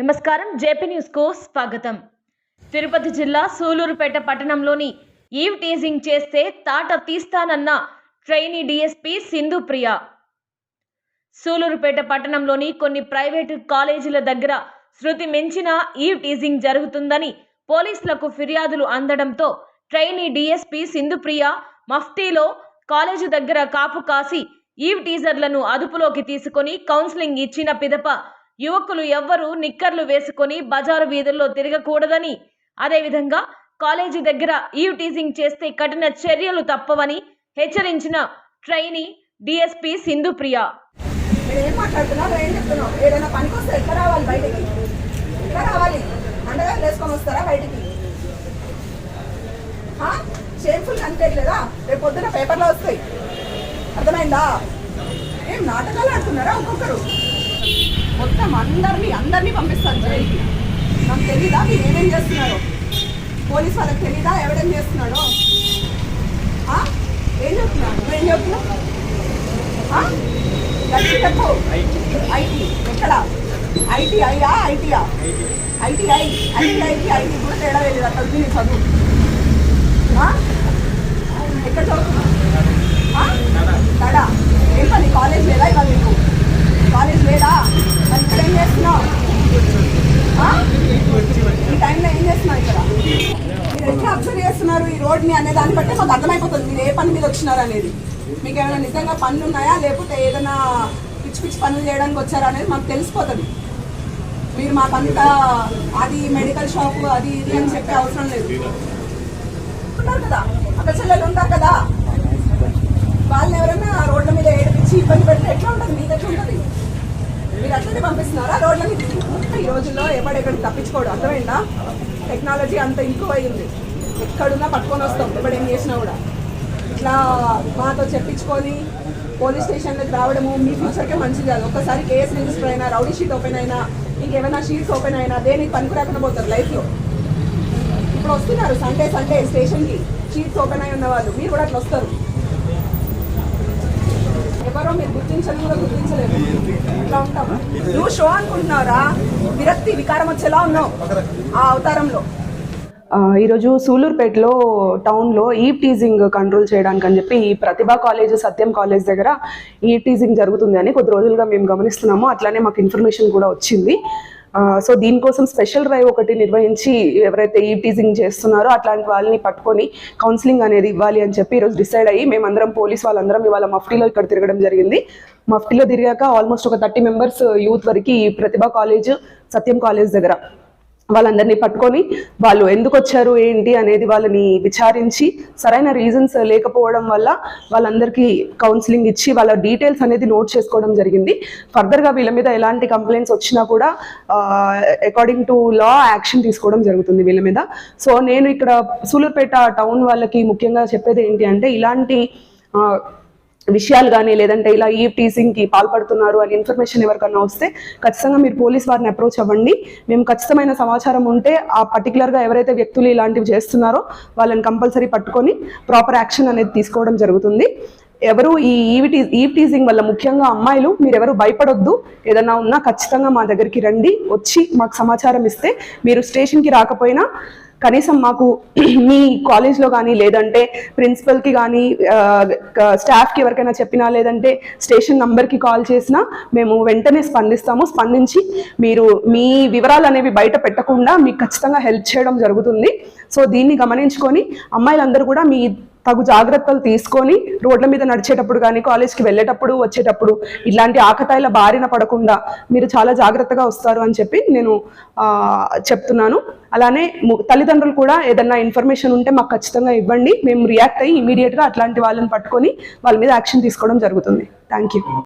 నమస్కారం. జేపీ న్యూస్కు స్వాగతం. తిరుపతి జిల్లా సూలూరుపేట పట్టణంలోని ఈవ్ టీజింగ్ చేస్తే తాట తీస్తానన్న ట్రైనీ డిఎస్పి సింధు ప్రియ. సూలూరుపేట పట్టణంలోని కొన్ని ప్రైవేటు కాలేజీల దగ్గర శృతి మించిన ఈవ్ టీజింగ్ జరుగుతుందని పోలీసులకు ఫిర్యాదులు అందడంతో ట్రైనీ డీఎస్పీ సింధుప్రియ మఫ్టీలో కాలేజీ దగ్గర కాపు కాసి ఈవ్ టీజర్లను అదుపులోకి తీసుకొని కౌన్సిలింగ్ ఇచ్చిన పిదప యువకులు ఎవ్వరూ నిక్కర్లు వేసుకొని బజారు వీధుల్లో తిరగకూడదని. అదేవిధంగా కాలేజీ దగ్గర ఈవ్టీజింగ్ చేస్తే కఠిన చర్యలు తప్పవని హెచ్చరించిన ట్రైనీ డిఎస్పీ సింధుప్రియ. మీరు ఏం మాట్లాడుతున్నావు? ఏం చెప్తున్నావు? ఏదైనా పనికి వస్తే ఎట్లా రావాలి బయటికి? ఎట్లా రావాలి? అండగా వేసుకొని వస్తారా బయటికి? షేమ్ఫుల్ కనిపించలేదా రేపు పొద్దున పేపర్లో వస్తాయి. అర్థమైందా? ఏం నాటకాలు ఆడుతున్నారా ఒక్కొక్కరు? మొత్తం అందరినీ అందరినీ పంపిస్తారు జైలుకి. నాకు తెలీదా మీరు ఏమేం చేస్తున్నారు? పోలీస్ వాళ్ళకి తెలీదా? ఎవడేం చేస్తున్నాడో? ఏం చెప్తున్నావు నువ్వేం చెప్తున్నావు? గట్టి చెప్పు. ఐటీ ఎక్కడ? ఐటీఐయా ఐటీయా ఐటీఐ ఐటీఐకి ఐటీ కూడా తేడా లేదు అక్కడ చదువు ఆ? ఎక్కడ చదువుతున్నావు ఆ? తడా ఏం పని కాలేజ్ లేదా ఇవాళ నీకు కాలేజ్ లేదా మరి ఇక్కడ ఏం చేస్తున్నావు ఆ? ఈ టైంలో ఏం చేస్తున్నావు ఇక్కడ మీరు ఎట్లా అబ్జర్వ్ రోడ్ మీ అనే దాన్ని బట్టి మాకు అర్థమైపోతుంది. మీరు ఏ పని మీద వచ్చినారు అనేది. మీకు ఏమైనా నిజంగా పనులు ఉన్నాయా? లేకపోతే ఏదైనా పిచ్చి పిచ్చి పనులు చేయడానికి వచ్చారా అనేది మాకు తెలిసిపోతుంది. మీరు మాకంతా అది మెడికల్ షాప్ అది ఇది అని చెప్పే అవసరం లేదు. ఉన్నారు కదా? అక్కడ చెల్లెలు ఉంటారు కదా? వాళ్ళని ఎవరైనా రోడ్ల మీద ఏడిపించి ఇబ్బంది పెడితే ఎట్లా ఉంటుంది? మీకు ఎట్లా ఉంటుంది? మీరు అట్లనే పంపిస్తున్నారా రోడ్ల మీద? ఈ రోజుల్లో ఎవడెక్కడ తప్పించుకోవడం అర్థమైందా? టెక్నాలజీ అంత ఇంప్రూవ్ అయ్యింది. ఎక్కడున్నా పట్టుకొని వస్తాం. ఇప్పుడు ఏం చేసినా కూడా. ఇట్లా మాతో చెప్పించుకొని పోలీస్ స్టేషన్లోకి రావడము మీ ఫ్యూచర్కే మంచిది కాదు. ఒక్కసారి కేసు రిజిస్టర్ అయినా రౌడీ షీట్ ఓపెన్ అయినా ఇంకేమైనా షీట్స్ ఓపెన్ అయినా దేనికి పనికి రాకుండా పోతారు లైఫ్లో. ఇప్పుడు వస్తున్నారు సండే సండే స్టేషన్కి షీట్స్ ఓపెన్ అయి ఉన్నవాళ్ళు మీరు కూడా అట్లా వస్తారు. ఎవరో మీరు గుర్తించడం కూడా గుర్తించలేదు ఇట్లా ఉంటాం. నువ్వు షో అనుకుంటున్నారా విరక్తి వికారం వచ్చేలా ఉన్నావు ఆ అవతారంలో. ఈరోజు సూలూరుపేటలో టౌన్లో ఈ టీజింగ్ కంట్రోల్ చేయడానికి అని చెప్పి ఈ ప్రతిభా కాలేజ్ సత్యం కాలేజ్ దగ్గర ఈ టీజింగ్ జరుగుతుంది అని కొద్ది రోజులుగా మేము గమనిస్తున్నాము. అట్లానే మాకు ఇన్ఫర్మేషన్ కూడా వచ్చింది. సో దీనికోసం స్పెషల్ డ్రైవ్ ఒకటి నిర్వహించి ఎవరైతే ఈ టీజింగ్ చేస్తున్నారో అట్లాంటి వాళ్ళని పట్టుకొని కౌన్సిలింగ్ అనేది ఇవ్వాలి అని చెప్పి ఈరోజు డిసైడ్ అయ్యి మేమందరం పోలీస్ వాళ్ళందరం ఇవాళ మఫ్టీలో ఇక్కడ తిరగడం జరిగింది. మఫ్టీలో తిరిగాక ఆల్మోస్ట్ ఒక థర్టీ మెంబర్స్ యూత్ వరకు ఈ ప్రతిభా కాలేజ్ సత్యం కాలేజ్ దగ్గర వాళ్ళందరినీ పట్టుకొని వాళ్ళు ఎందుకు వచ్చారు ఏంటి అనేది వాళ్ళని విచారించి సరైన రీజన్స్ లేకపోవడం వల్ల వాళ్ళందరికీ కౌన్సిలింగ్ ఇచ్చి వాళ్ళ డీటెయిల్స్ అనేది నోట్ చేసుకోవడం జరిగింది. ఫర్దర్గా వీళ్ళ మీద ఎలాంటి కంప్లైంట్స్ వచ్చినా కూడా అకార్డింగ్ టు లా యాక్షన్ తీసుకోవడం జరుగుతుంది వీళ్ళ మీద. సో నేను ఇక్కడ సూలూరుపేట టౌన్ వాళ్ళకి ముఖ్యంగా చెప్పేది ఏంటి అంటే ఇలాంటి విషయాలు కానీ లేదంటే ఇలా ఈ టీసింగ్కి పాల్పడుతున్నారు అని ఇన్ఫర్మేషన్ ఎవరికన్నా వస్తే ఖచ్చితంగా మీరు పోలీస్ వారిని అప్రోచ్ అవ్వండి. మేము ఖచ్చితమైన సమాచారం ఉంటే ఆ పర్టికులర్గా ఎవరైతే వ్యక్తులు ఇలాంటివి చేస్తున్నారో వాళ్ళని కంపల్సరీ పట్టుకొని ప్రాపర్ యాక్షన్ అనేది తీసుకోవడం జరుగుతుంది. ఎవరు ఈ ఈవి ఈవ్ టీజింగ్ వల్ల ముఖ్యంగా అమ్మాయిలు మీరు ఎవరు భయపడొద్దు. ఏదన్నా ఉన్నా ఖచ్చితంగా మా దగ్గరికి రండి. వచ్చి మాకు సమాచారం ఇస్తే మీరు స్టేషన్కి రాకపోయినా కనీసం మాకు మీ కాలేజ్లో కానీ లేదంటే ప్రిన్సిపల్కి కానీ స్టాఫ్కి ఎవరికైనా చెప్పినా లేదంటే స్టేషన్ నంబర్కి కాల్ చేసినా మేము వెంటనే స్పందిస్తాము. స్పందించి మీరు మీ వివరాలు అనేవి బయట పెట్టకుండా మీకు ఖచ్చితంగా హెల్ప్ చేయడం జరుగుతుంది. సో దీన్ని గమనించుకొని అమ్మాయిలందరూ కూడా మీ తగు జాగ్రత్తలు తీసుకొని రోడ్ల మీద నడిచేటప్పుడు కానీ కాలేజ్కి వెళ్ళేటప్పుడు వచ్చేటప్పుడు ఇలాంటి ఆకతాయిల బారిన పడకుండా మీరు చాలా జాగ్రత్తగా వస్తారు అని చెప్పి నేను చెప్తున్నాను. అలానే తల్లిదండ్రులు కూడా ఏదన్నా ఇన్ఫర్మేషన్ ఉంటే మాకు ఖచ్చితంగా ఇవ్వండి. మేము రియాక్ట్ అయ్యి ఇమీడియట్గా అట్లాంటి వాళ్ళని పట్టుకొని వాళ్ళ మీద యాక్షన్ తీసుకోవడం జరుగుతుంది. Thank you